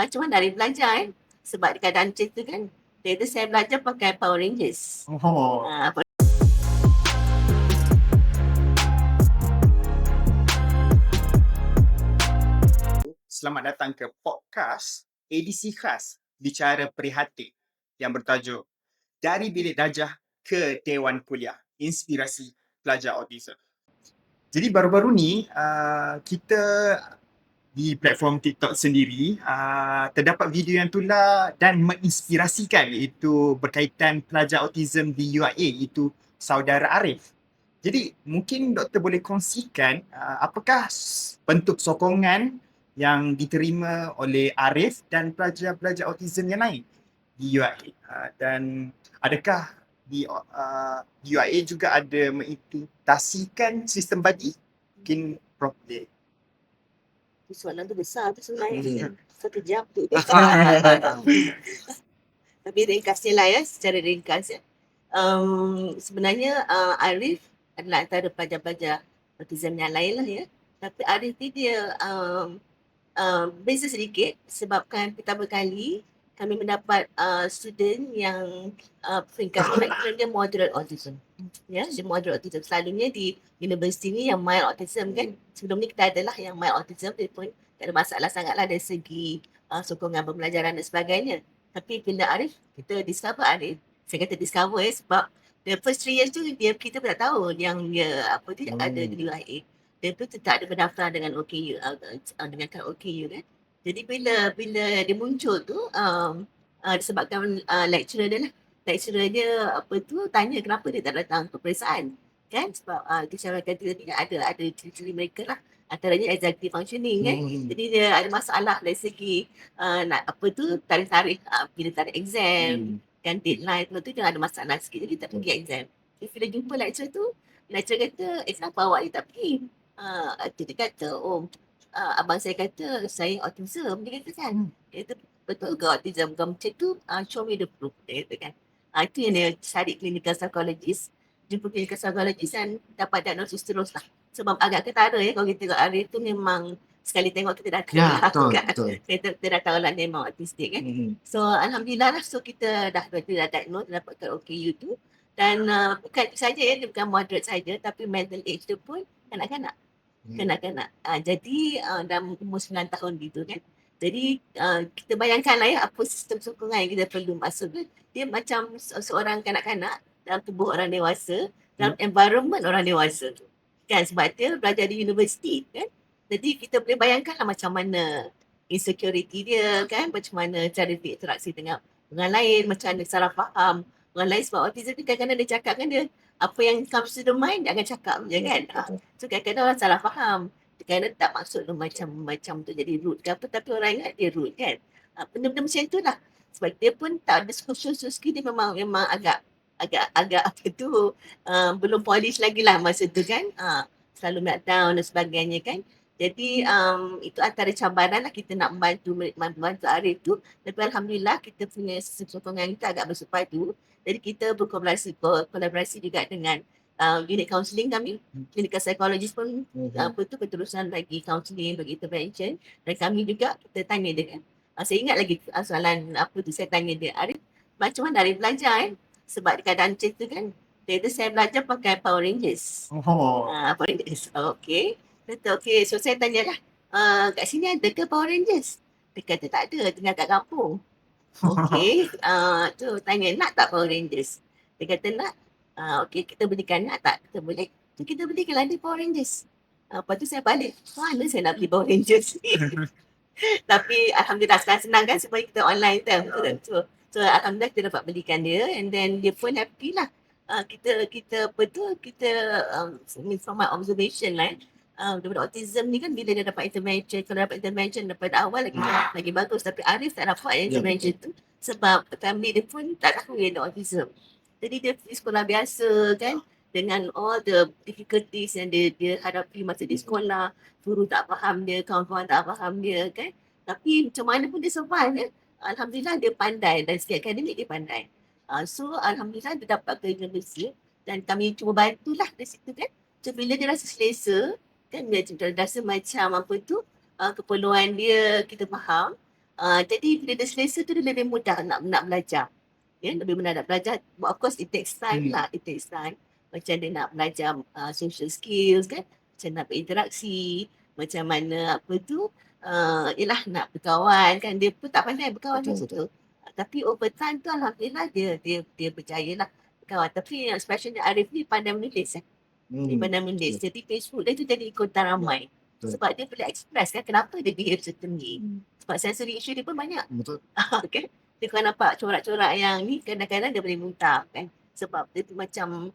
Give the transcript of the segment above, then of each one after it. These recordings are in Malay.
macam mana Arif belajar kan. Sebab keadaan macam tu kan. Dia tu saya belajar pakai Power Rangers. Oh. Ha, apa Selamat datang ke podcast ADC Khas Bicara Prihatin yang bertajuk Dari Bilik Darjah ke Dewan Kuliah Inspirasi Pelajar Autism. Jadi baru-baru ni uh, kita di platform TikTok sendiri uh, terdapat video yang tular dan menginspirasikan iaitu berkaitan pelajar autism di UIA iaitu saudara Arif. Jadi mungkin doktor boleh kongsikan uh, apakah bentuk sokongan yang diterima oleh Arif dan pelajar-pelajar autism yang lain di UIA uh, dan adakah di uh, UIA juga ada mengimplementasikan sistem badi mungkin Prof boleh soalan tu besar tu sebenarnya. Hmm. Satu jam tu. Tapi ringkasnya lah ya, secara ringkas ya. Um, sebenarnya uh, Arif adalah antara pelajar-pelajar autism yang lain lah ya. Tapi Arif ni dia um, uh, beza sedikit sebabkan pertama kali kami mendapat uh, student yang uh, peringkat spektrum dia moderate autism. Ya, dia moderate autism. Selalunya di universiti ni yang mild autism kan. Sebelum ni kita adalah yang mild autism dia pun tak ada masalah sangatlah dari segi uh, sokongan pembelajaran dan sebagainya. Tapi bila Arif, kita discover Arif. Saya kata discover ya sebab the first three years tu dia kita pun tak tahu yang dia apa dia Hmm. ada di UIA. Dia tu tak ada berdaftar dengan OKU uh, uh, dengan kad OKU kan. Jadi bila bila dia muncul tu um, uh, disebabkan uh, lecturer dia lah. Lecturer dia apa tu tanya kenapa dia tak datang peperiksaan. Kan sebab uh, kisah kata dia ada ada ciri-ciri mereka lah. Antaranya executive functioning kan. Hmm. Jadi dia ada masalah dari segi uh, nak apa tu tarikh-tarikh uh, bila tarikh exam Hmm. kan deadline tu tu dia ada masalah sikit jadi tak pergi exam. Jadi bila jumpa lecturer tu, lecturer kata, eh kenapa awak ni tak pergi? Uh, dia kata, oh uh, abang saya kata saya autism. Dia kata kan, dia kata betul ke autism kau macam tu? Uh, show me the proof. Dia kata kan. Uh, itu yang dia cari clinical psychologist. Jumpa clinical psychologist dan dapat diagnosis terus lah. Sebab agak ketara ya kalau kita tengok Arif tu memang sekali tengok kita dah tahu Ya, lah betul, kan. betul. Kita, kita dah tahu lah memang autistik kan. Hmm. So alhamdulillah lah so kita dah kita dah diagnose dapatkan OKU tu dan uh, bukan itu saja ya dia bukan moderate saja tapi mental age tu pun kanak-kanak. Kanak-kanak. Uh, jadi uh, dalam umur 9 tahun gitu kan. Jadi uh, kita bayangkan lah ya apa sistem sokongan yang kita perlu masuk. Dia macam se- seorang kanak-kanak dalam tubuh orang dewasa dalam environment orang dewasa tu. Kan sebab dia belajar di universiti kan. Jadi kita boleh bayangkan lah macam mana insecurity dia kan, macam mana cara dia interaksi dengan orang lain, macam mana salah faham orang lain sebab autism ni kadang-kadang dia cakap kan dia apa yang comes to the mind akan cakap je kan. Ha. So kadang-kadang orang salah faham. Kadang-kadang tak maksud tu macam macam tu jadi rude ke apa tapi orang ingat dia rude kan. Ha, benda-benda macam tu lah. Sebab dia pun tak ada social skill dia memang memang agak agak agak apa tu uh, belum polish lagi lah masa tu kan. Ha, selalu meltdown dan sebagainya kan. Jadi um, itu antara cabaran lah kita nak membantu membantu Arif tu. Tapi Alhamdulillah kita punya sokongan kita agak bersepadu. Jadi kita berkolaborasi kolaborasi juga dengan uh, unit counselling kami. Clinical psychologist pun Hmm. apa tu keterusan bagi counselling, bagi intervention. Dan kami juga kita tanya dia kan. Uh, saya ingat lagi uh, soalan apa tu saya tanya dia. Arif macam mana Arif belajar kan? Sebab di keadaan macam tu kan. Dia kata saya belajar pakai Power Rangers. Oh. Ah, Power Rangers. Okay. Kata okay. So saya tanya lah. Uh, kat sini ada ke Power Rangers? Dia kata tak ada. Tinggal kat kampung. Okay. Uh, tu tanya nak tak Power Rangers? Dia kata nak. Uh, okay kita belikan nak tak? Kita boleh. Kita belikanlah dia Power Rangers. Uh, lepas tu saya balik. Mana saya nak beli Power Rangers ni? Tapi Alhamdulillah sekarang senang kan sebab kita online tu. Betul tak? So, so Alhamdulillah kita dapat belikan dia and then dia pun happy lah. Uh, kita kita tu kita um, from my observation lah eh, uh, daripada autism ni kan bila dia dapat intervention kalau dapat intervention daripada awal lagi lagi bagus. Tapi Arif tak dapat ya, intervention tu sebab family dia pun tak tahu dia ada autism. Jadi dia pergi sekolah biasa kan dengan all the difficulties yang dia dia hadapi masa di sekolah. Guru tak faham dia kawan-kawan tak faham dia kan. Tapi macam mana pun dia survive ya. Alhamdulillah dia pandai dari segi akademik dia pandai. Uh, so Alhamdulillah dia dapat ke universiti dan kami cuba bantulah dari situ kan. So bila dia rasa selesa kan dia, dia rasa macam apa tu uh, keperluan dia kita faham Uh, jadi bila dia selesa tu dia lebih mudah nak nak belajar. Ya, lebih mudah nak belajar. But of course it takes time Hmm. lah. It takes time. Macam dia nak belajar uh, social skills kan. Macam nak berinteraksi. Macam mana apa tu. Uh, yelah nak berkawan kan. Dia pun tak pandai berkawan Betul, betul, betul. Tapi over time tu Alhamdulillah dia dia dia berjaya lah berkawan. Tapi yang especially Arif ni pandai menulis eh. Dia Hmm. pandai menulis. Jadi Facebook dia tu jadi ikutan ramai. Betul. Sebab dia boleh express kan kenapa dia behave certain way. Hmm. Sebab sensory issue dia pun banyak. Betul. kan? Dia kalau nampak corak-corak yang ni kadang-kadang dia boleh muntah kan. Sebab dia tu macam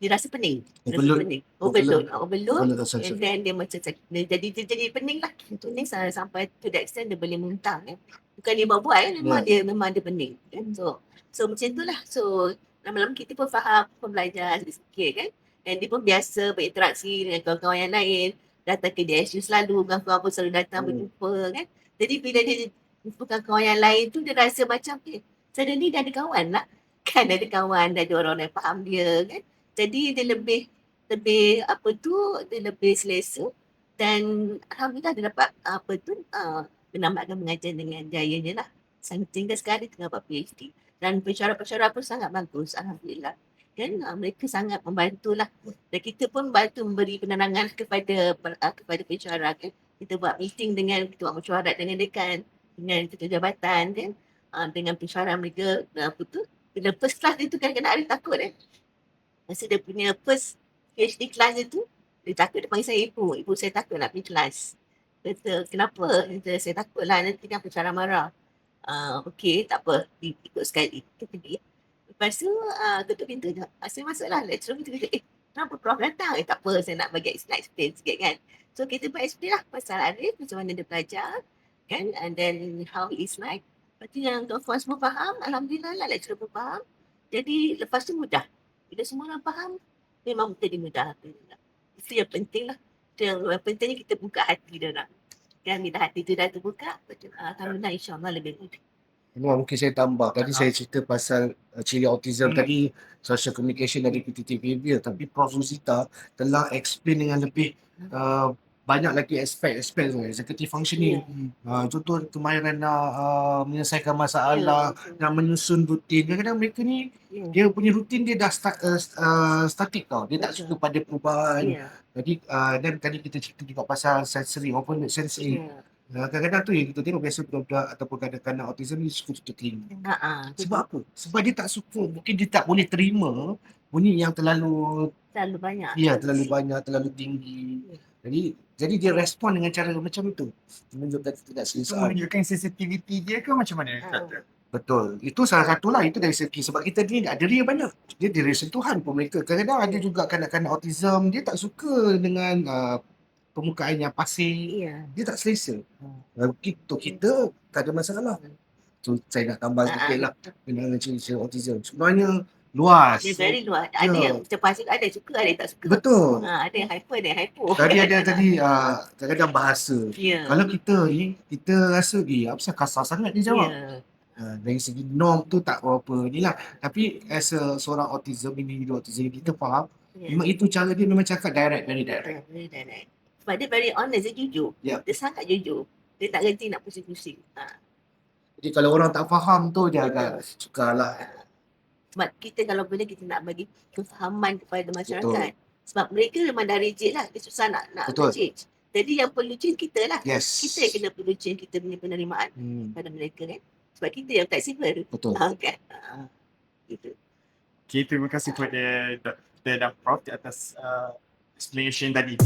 dia rasa pening. Rasa Overload. pening. Overload. Overload. And then dia macam dia jadi dia jadi pening lah. Pening sampai, to the extent dia boleh muntah kan. Bukan dia buat-buat kan. Memang dia memang dia pening. Kan? So so macam tu lah. So lama-lama kita pun faham, pun belajar sikit kan. Dan dia pun biasa berinteraksi dengan kawan-kawan yang lain. Datang ke DSU selalu, kawan-kawan pun selalu datang Hmm. berjumpa kan. Jadi bila dia jumpa kawan yang lain tu dia rasa macam eh, suddenly dia ada kawan lah. Kan ada kawan, ada orang yang faham dia kan. Jadi dia lebih lebih apa tu, dia lebih selesa dan Alhamdulillah dia dapat apa tu uh, menambahkan pengajian dengan jayanya lah. Sampai sekarang dia tengah buat PhD. Dan pensyarah-pensyarah pun sangat bagus. Alhamdulillah. Kan uh, mereka sangat membantu lah. Dan kita pun bantu memberi penerangan kepada uh, kepada pensyarah kan. Kita buat meeting dengan, kita buat mesyuarat dengan dekan, dengan ketua jabatan kan. Uh, dengan pensyarah mereka, uh, apa tu. Bila first class dia tu kadang-kadang Arif takut eh. Masa dia punya first PhD class dia tu, dia takut dia panggil saya ibu. Ibu saya takut nak pergi kelas. Kata, kenapa? Kata, saya takut lah nanti kan pensyarah marah. Uh, Okey, tak apa. Ikut sekali. Kita pergi. Lepas tu, uh, tutup pintu. Uh, saya masuk lah. Lecturer kita kata, eh, kenapa prof datang? Eh, tak apa. Saya nak bagi nak explain sikit kan. So, kita buat explain lah pasal Arif, macam mana dia belajar. Kan? And then, how he is like. Lepas tu yang kawan-kawan semua faham, Alhamdulillah lah lecturer pun faham. Jadi, lepas tu mudah. Bila semua orang faham, memang dia mudah. Itu yang penting lah. Yang, pentingnya kita buka hati dia orang. Kan bila hati tu dah terbuka, betul. Alhamdulillah insyaAllah lebih mudah. Memang mungkin saya tambah. Tadi saya cerita pasal uh, ciri autism Hmm. tadi, social communication dan repetitive behavior. Tapi Prof. Zuzita telah explain dengan lebih uh, banyak lagi aspek-aspek tu. Executive functioning. Uh, contoh kemahiran nak uh, menyelesaikan masalah, nak menyusun rutin. Kadang-kadang mereka ni, Ya. dia punya rutin dia dah start, uh, uh, static tau. Dia tak Betul. suka pada perubahan. Ya. Jadi uh, dan tadi kita cerita juga pasal sensory, open sensing. Ya. Uh, kadang-kadang tu yang kita tengok biasa budak-budak ataupun kanak-kanak autism ni suka tutup telinga. Ha ah. Sebab apa? Sebab dia tak suka, mungkin dia tak boleh terima bunyi yang terlalu terlalu banyak. ya terlalu banyak, terlalu tinggi. Jadi jadi dia respon dengan cara macam itu. Menunjukkan So, ketidakselesaan. menunjukkan sensitivity dia ke macam mana? Doktor? Betul. Itu salah satu lah. Itu dari segi sebab kita ni ada dia banyak. Dia dari sentuhan pun mereka. Kadang-kadang ada juga kanak-kanak autism dia tak suka dengan uh, permukaan yang pasir. Ya. Dia tak selesa. Uh, kita, kita tak ada masalah. So saya nak tambah Ah, sikit ah. lah dengan ciri-ciri autism. Sebenarnya luas. Dia very luas. Ada Ya. yang macam pasir ada yang suka, ada yang tak suka. Betul. Ha, ada yang hyper, ada yang hypo. Tadi ada tadi uh, kadang-kadang bahasa. Ya. Kalau kita ni, kita rasa, eh apa pasal kasar sangat dia jawab. Ya. Uh, dari segi norm tu tak berapa ni lah. Tapi as a seorang autism, individu autism, kita faham Ya. memang itu cara dia memang cakap direct, very direct. Betul, very direct. Sebab dia very honest, dia jujur. Ya. Dia sangat jujur. Dia tak reti nak pusing-pusing. Ha. Jadi kalau orang tak faham tu dia agak sukar lah. Sebab kita kalau boleh kita nak bagi kefahaman kepada masyarakat. Sebab mereka memang dah reject lah. Dia susah nak nak Betul. change. Jadi yang perlu change kita lah. Yes. Kita yang kena perlu change kita punya penerimaan Hmm, pada mereka kan. Sebab kita yang flexible. betul. Ha, kan? Ha. Gitu. Okay, terima kasih kepada Dr. dan Prof di atas uh, explanation tadi.